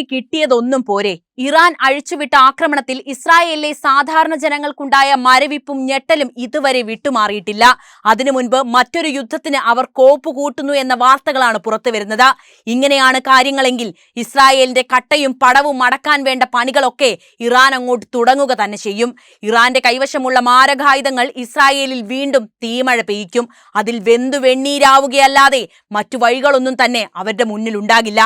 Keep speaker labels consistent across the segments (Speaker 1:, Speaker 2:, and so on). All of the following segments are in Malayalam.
Speaker 1: ഇറാഖിന് കിട്ടിയതൊന്നും പോരെ. ഇറാൻ അഴിച്ചുവിട്ട ആക്രമണത്തിൽ ഇസ്രായേലിലെ സാധാരണ ജനങ്ങൾക്കുണ്ടായ മരവിപ്പും ഞെട്ടലും ഇതുവരെ വിട്ടുമാറിയിട്ടില്ല. അതിനു മുൻപ് മറ്റൊരു യുദ്ധത്തിന് അവർ കോപ്പ് കൂട്ടുന്നു എന്ന വാർത്തകളാണ് പുറത്തുവരുന്നത്. ഇങ്ങനെയാണ് കാര്യങ്ങളെങ്കിൽ ഇസ്രായേലിന്റെ കട്ടയും പടവും മടക്കാൻ വേണ്ട പണികളൊക്കെ ഇറാൻ അങ്ങോട്ട് തുടങ്ങുക തന്നെ ചെയ്യും. ഇറാന്റെ കൈവശമുള്ള മാരകായുധങ്ങൾ ഇസ്രായേലിൽ വീണ്ടും തീമഴ പെയ്യിക്കും. അതിൽ വെന്തു വെണ്ണീരാവുകയല്ലാതെ മറ്റു വഴികളൊന്നും തന്നെ അവരുടെ മുന്നിൽ ഉണ്ടാകില്ല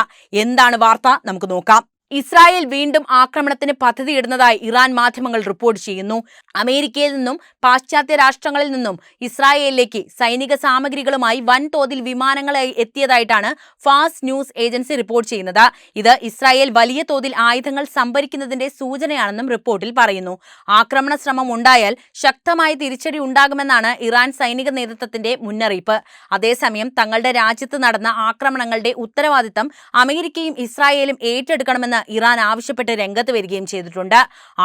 Speaker 1: എന്താണ് വാർത്ത? നമുക്ക് നോക്കാം. നോക്കാം ഇസ്രായേൽ വീണ്ടും ആക്രമണത്തിന് പദ്ധതിയിടുന്നതായി ഇറാൻ മാധ്യമങ്ങൾ റിപ്പോർട്ട് ചെയ്യുന്നു. അമേരിക്കയിൽ നിന്നും പാശ്ചാത്യ രാഷ്ട്രങ്ങളിൽ നിന്നും ഇസ്രായേലിലേക്ക് സൈനിക സാമഗ്രികളുമായി വൻതോതിൽ വിമാനങ്ങൾ എത്തിയതായിട്ടാണ് ഫാസ്റ്റ് ന്യൂസ് ഏജൻസി റിപ്പോർട്ട് ചെയ്യുന്നത്. ഇത് ഇസ്രായേൽ വലിയ തോതിൽ ആയുധങ്ങൾ സംഭരിക്കുന്നതിന്റെ സൂചനയാണെന്നും റിപ്പോർട്ടിൽ പറയുന്നു. ആക്രമണ ശ്രമം ഉണ്ടായാൽ ശക്തമായ തിരിച്ചടി ഉണ്ടാകുമെന്നാണ് ഇറാൻ സൈനിക നേതൃത്വത്തിന്റെ മുന്നറിയിപ്പ്. അതേസമയം തങ്ങളുടെ രാജ്യത്ത് നടന്ന ആക്രമണങ്ങളുടെ ഉത്തരവാദിത്തം അമേരിക്കയും ഇസ്രായേലും ഏറ്റെടുക്കണമെന്ന് ഇറാൻ ആവശ്യപ്പെട്ട് രംഗത്ത് വരികയും ചെയ്തിട്ടുണ്ട്.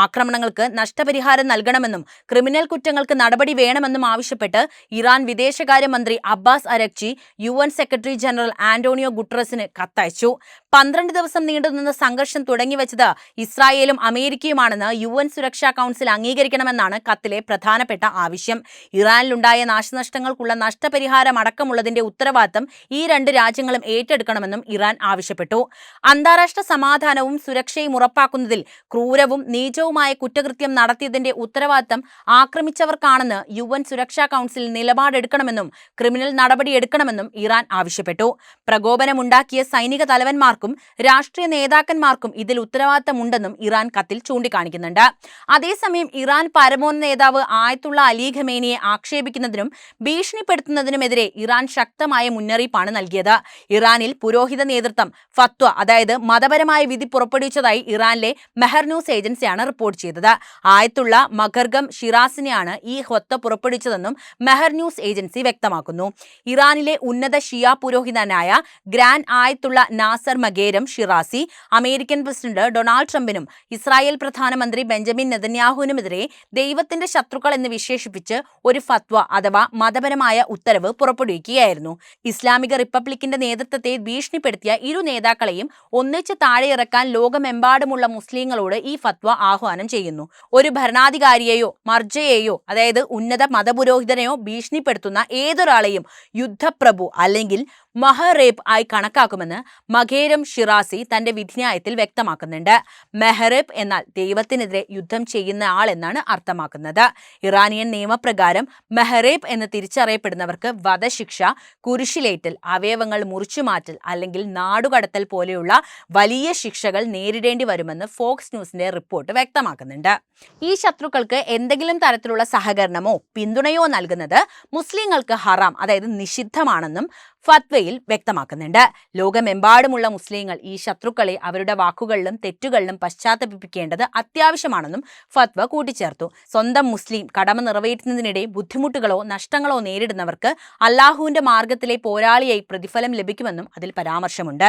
Speaker 1: ആക്രമണങ്ങൾക്ക് നഷ്ടപരിഹാരം നൽകണമെന്നും ക്രിമിനൽ കുറ്റങ്ങൾക്ക് നടപടി വേണമെന്നും ആവശ്യപ്പെട്ട് ഇറാൻ വിദേശകാര്യമന്ത്രി Abbas Araghchi U secretary general Antonio ഗുട്രസിന് കത്തയച്ചു. പന്ത്രണ്ട് ദിവസം നീണ്ടുനിന്ന സംഘർഷം തുടങ്ങിവെച്ചത് ഇസ്രായേലും അമേരിക്കയുമാണെന്ന് യു എൻ സുരക്ഷാ കൗൺസിൽ അംഗീകരിക്കണമെന്നാണ് കത്തിലെ പ്രധാനപ്പെട്ട ആവശ്യം. ഇറാനിലുണ്ടായ നാശനഷ്ടങ്ങൾക്കുള്ള നഷ്ടപരിഹാരം അടക്കമുള്ളതിന്റെ ഉത്തരവാദിത്തം ഈ രണ്ട് രാജ്യങ്ങളും ഏറ്റെടുക്കണമെന്നും ഇറാൻ ആവശ്യപ്പെട്ടു. അന്താരാഷ്ട്ര സമാധാനവും സുരക്ഷയും ഉറപ്പാക്കുന്നതിൽ ക്രൂരവും നീചവുമായ കുറ്റകൃത്യം നടത്തിയതിന്റെ ഉത്തരവാദിത്തം ആക്രമിച്ചവർക്കാണെന്ന് യു എൻ സുരക്ഷാ കൗൺസിൽ നിലപാടെടുക്കണമെന്നും ക്രിമിനൽ നടപടിയെടുക്കണമെന്നും ഇറാൻ ആവശ്യപ്പെട്ടു. പ്രകോപനമുണ്ടാക്കിയ സൈനിക തലവന്മാർക്കും രാഷ്ട്രീയ നേതാക്കന്മാർക്കും ഇതിൽ ഉത്തരവാദിത്തമുണ്ടെന്നും ഇറാൻ കത്തിൽ ചൂണ്ടിക്കാണിക്കുന്നുണ്ട്. അതേസമയം ഇറാൻ പരമോന്ന നേതാവ് ആയത്തുള്ള അലി ഖമേനിയെ ആക്ഷേപിക്കുന്നതിനും ഭീഷണിപ്പെടുത്തുന്നതിനുമെതിരെ ഇറാൻ ശക്തമായ മുന്നറിയിപ്പാണ് നൽകിയത്. ഇറാനിൽ പുരോഹിത നേതൃത്വം ഫത്വ അതായത് മതപരമായ വിധി പുറപ്പെടുവിച്ചതായി ഇറാനിലെ മെഹർ ന്യൂസ് ഏജൻസിയാണ് റിപ്പോർട്ട് ചെയ്തത്. ആയത്തുള്ള മഖർഗം ഷിറാസിനെയാണ് ഈ ഹൊത്ത പുറപ്പെടുവിച്ചതെന്നും മെഹർ ന്യൂസ് ഏജൻസി വ്യക്തമാക്കുന്നു. ഇറാനിലെ ഉന്നത ഷിയ പുരോഹിതനായ grand Ayatollah Nasser Makarem Shirazi American president Donald ട്രംപിനും Israel പ്രധാനമന്ത്രി ബെഞ്ചമിൻ നെതന്യാഹുവിനുമെതിരെ ദൈവത്തിന്റെ ശത്രുക്കൾ എന്ന് വിശേഷിപ്പിച്ച് ഒരു ഫത്വ അഥവാ മതപരമായ ഉത്തരവ് പുറപ്പെടുവിക്കുകയായിരുന്നു. ഇസ്ലാമിക റിപ്പബ്ലിക്കിന്റെ നേതൃത്വത്തെ ഭീഷണിപ്പെടുത്തിയ ഇരു നേതാക്കളെയും ഒന്നിച്ച് താഴെയിറക്കാൻ ലോകമെമ്പാടുമുള്ള മുസ്ലിങ്ങളോട് ഈ ഫത്വ ആഹ്വാനം ചെയ്യുന്നു. ഒരു ഭരണാധികാരിയെയോ മർജയെയോ അതായത് ഉന്നത മതപുരോഹിതനെയോ ഭീഷണിപ്പെടുത്തുന്ന ഏതൊരാളെയും യുദ്ധപ്രഭു അല്ലെങ്കിൽ മഹറേബ് ആയി കണക്കാക്കുമെന്ന് മഖേരം ഷിറാസി തന്റെ വിധിന്യായത്തിൽ വ്യക്തമാക്കുന്നുണ്ട്. മെഹറേബ് എന്നാൽ ദൈവത്തിനെതിരെ യുദ്ധം ചെയ്യുന്ന ആൾ എന്നാണ് അർത്ഥമാക്കുന്നത്. ഇറാനിയൻ നിയമപ്രകാരം മെഹറേബ് എന്ന് തിരിച്ചറിയപ്പെടുന്നവർക്ക് വധശിക്ഷ കുരിശിലേറ്റൽ അവയവങ്ങൾ മുറിച്ചുമാറ്റൽ അല്ലെങ്കിൽ നാടുകടത്തൽ പോലെയുള്ള വലിയ ശിക്ഷകൾ നേരിടേണ്ടി വരുമെന്ന് ഫോക്സ് ന്യൂസിന്റെ റിപ്പോർട്ട് വ്യക്തമാക്കുന്നുണ്ട്. ഈ ശത്രുക്കൾക്ക് എന്തെങ്കിലും തരത്തിലുള്ള സഹകരണമോ പിന്തുണയോ നൽകുന്നത് മുസ്ലിങ്ങൾക്ക് ഹറാം അതായത് നിഷിദ്ധമാണെന്നും ഫത്വയിൽ വ്യക്തമാക്കുന്നുണ്ട്. ലോകമെമ്പാടുമുള്ള മുസ്ലിങ്ങൾ ഈ ശത്രുക്കളെ അവരുടെ വാക്കുകളിലും തെറ്റുകളിലും പശ്ചാത്തപിപ്പിക്കേണ്ടത് അത്യാവശ്യമാണെന്നും ഫത്വ കൂട്ടിച്ചേർത്തു. സ്വന്തം മുസ്ലിം കടമ നിറവേറ്റുന്നതിനിടെ ബുദ്ധിമുട്ടുകളോ നഷ്ടങ്ങളോ നേരിടുന്നവർക്ക് അള്ളാഹുവിന്റെ മാർഗത്തിലെ പോരാളിയായി പ്രതിഫലം ലഭിക്കുമെന്നും അതിൽ പരാമർശമുണ്ട്.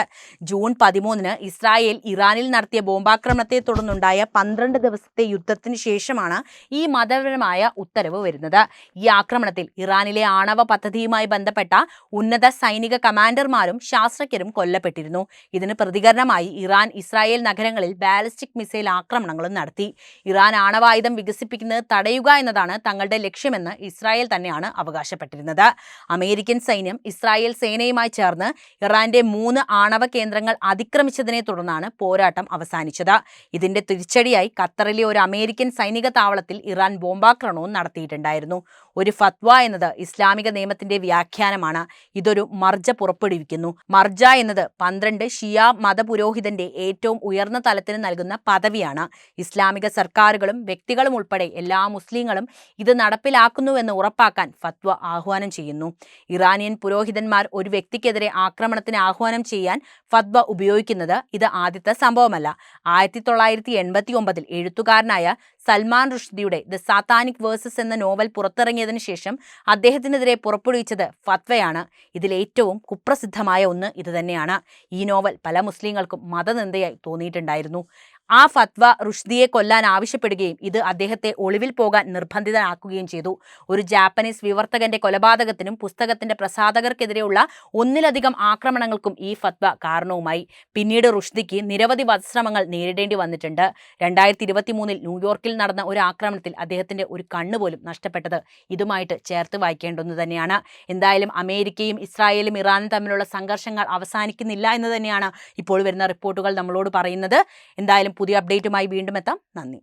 Speaker 1: ജൂൺ പതിമൂന്നിന് ഇസ്രായേൽ ഇറാനിൽ നടത്തിയ ബോംബാക്രമണത്തെ തുടർന്നുണ്ടായ പന്ത്രണ്ട് ദിവസത്തെ യുദ്ധത്തിന് ശേഷമാണ് ഈ മതപരമായ ഉത്തരവ് വരുന്നത്. ഈ ആക്രമണത്തിൽ ഇറാനിലെ ആണവ പദ്ധതിയുമായി ബന്ധപ്പെട്ട ഉന്നത സൈനിക കമാൻഡർമാരും ശാസ്ത്രജ്ഞരും കൊല്ലപ്പെട്ടിരുന്നു. ഇതിന് പ്രതികരണമായി ഇറാൻ ഇസ്രായേൽ നഗരങ്ങളിൽ ബാലിസ്റ്റിക് മിസൈൽ ആക്രമണങ്ങളും നടത്തി. ഇറാൻ ആണവായുധം വികസിപ്പിക്കുന്നത് തടയുക എന്നതാണ് തങ്ങളുടെ ലക്ഷ്യമെന്ന് ഇസ്രായേൽ തന്നെയാണ് അവകാശപ്പെട്ടിരുന്നത്. അമേരിക്കൻ സൈന്യം ഇസ്രായേൽ സേനയുമായി ചേർന്ന് ഇറാന്റെ മൂന്ന് ആണവ കേന്ദ്രങ്ങൾ അതിക്രമിച്ചതിനെ തുടർന്നാണ് പോരാട്ടം അവസാനിച്ചത്. ഇതിന്റെ തിരിച്ചടിയായി ഖത്തറിലെ ഒരു അമേരിക്കൻ സൈനിക താവളത്തിൽ ഇറാൻ ബോംബാക്രമണവും നടത്തിയിട്ടുണ്ടായിരുന്നു. ഒരു ഫത്വ എന്നത് ഇസ്ലാമിക നിയമത്തിന്റെ വ്യാഖ്യാനമാണ്. ഇതൊരു മർജ പുറപ്പെടുവിക്കുന്നു. മർജ എന്നത് പന്ത്രണ്ട് ഷിയ മതപുരോഹിതന്റെ ഏറ്റവും ഉയർന്ന തലത്തിന് നൽകുന്ന പദവിയാണ്. ഇസ്ലാമിക സർക്കാരുകളും വ്യക്തികളും ഉൾപ്പെടെ എല്ലാ മുസ്ലിങ്ങളും ഇത് നടപ്പിലാക്കുന്നുവെന്ന് ഉറപ്പാക്കാൻ ഫത്വ ആഹ്വാനം ചെയ്യുന്നു. ഇറാനിയൻ പുരോഹിതന്മാർ ഒരു വ്യക്തിക്കെതിരെ ആക്രമണത്തിന് ആഹ്വാനം ചെയ്യാൻ ഫത്വ ഉപയോഗിക്കുന്നത് ഇത് ആദ്യത്തെ സംഭവമല്ല. ആയിരത്തി തൊള്ളായിരത്തി എൺപത്തി ഒമ്പതിൽ എഴുത്തുകാരനായ സൽമാൻ റുഷ്ദിയുടെ ദ സാത്താനിക് വേഴ്സസ് എന്ന നോവൽ പുറത്തിറങ്ങിയതിനു ശേഷം അദ്ദേഹത്തിനെതിരെ പുറപ്പെടുവിച്ചത് ഫത്വയാണ്. ഇതിൽ ഏറ്റവും കുപ്രസിദ്ധമായ ഒന്ന് ഇതുതന്നെയാണ്. ഈ നോവൽ പല മുസ്ലിങ്ങൾക്കും മതനിന്ദയായി തോന്നിയിട്ടുണ്ടായിരുന്നു. ആ ഫത്വ റുഷ്ദിയെ കൊല്ലാൻ ആവശ്യപ്പെടുകയും ഇത് അദ്ദേഹത്തെ ഒളിവിൽ പോകാൻ നിർബന്ധിതനാക്കുകയും ചെയ്തു. ഒരു ജാപ്പനീസ് വിവർത്തകന്റെ കൊലപാതകത്തിനും പുസ്തകത്തിന്റെ പ്രസാധകർക്കെതിരെയുള്ള ഒന്നിലധികം ആക്രമണങ്ങൾക്കും ഈ ഫത്വ കാരണവുമായി. പിന്നീട് റുഷ്ദിക്ക് നിരവധി വധശ്രമങ്ങൾ നേരിടേണ്ടി വന്നിട്ടുണ്ട്. രണ്ടായിരത്തി ഇരുപത്തിമൂന്നിൽ ന്യൂയോർക്കിൽ നടന്ന ഒരു ആക്രമണത്തിൽ അദ്ദേഹത്തിന്റെ ഒരു കണ്ണ് പോലും നഷ്ടപ്പെട്ടത് ഇതുമായിട്ട് ചേർത്ത് വായിക്കേണ്ടതെന്ന് തന്നെയാണ്. എന്തായാലും അമേരിക്കയും ഇസ്രായേലും ഇറാനും തമ്മിലുള്ള സംഘർഷങ്ങൾ അവസാനിക്കുന്നില്ല എന്ന് തന്നെയാണ് ഇപ്പോൾ വരുന്ന റിപ്പോർട്ടുകൾ നമ്മളോട് പറയുന്നത്. എന്തായാലും പുതിയ അപ്ഡേറ്റുമായി വീണ്ടും എത്താം. നന്ദി.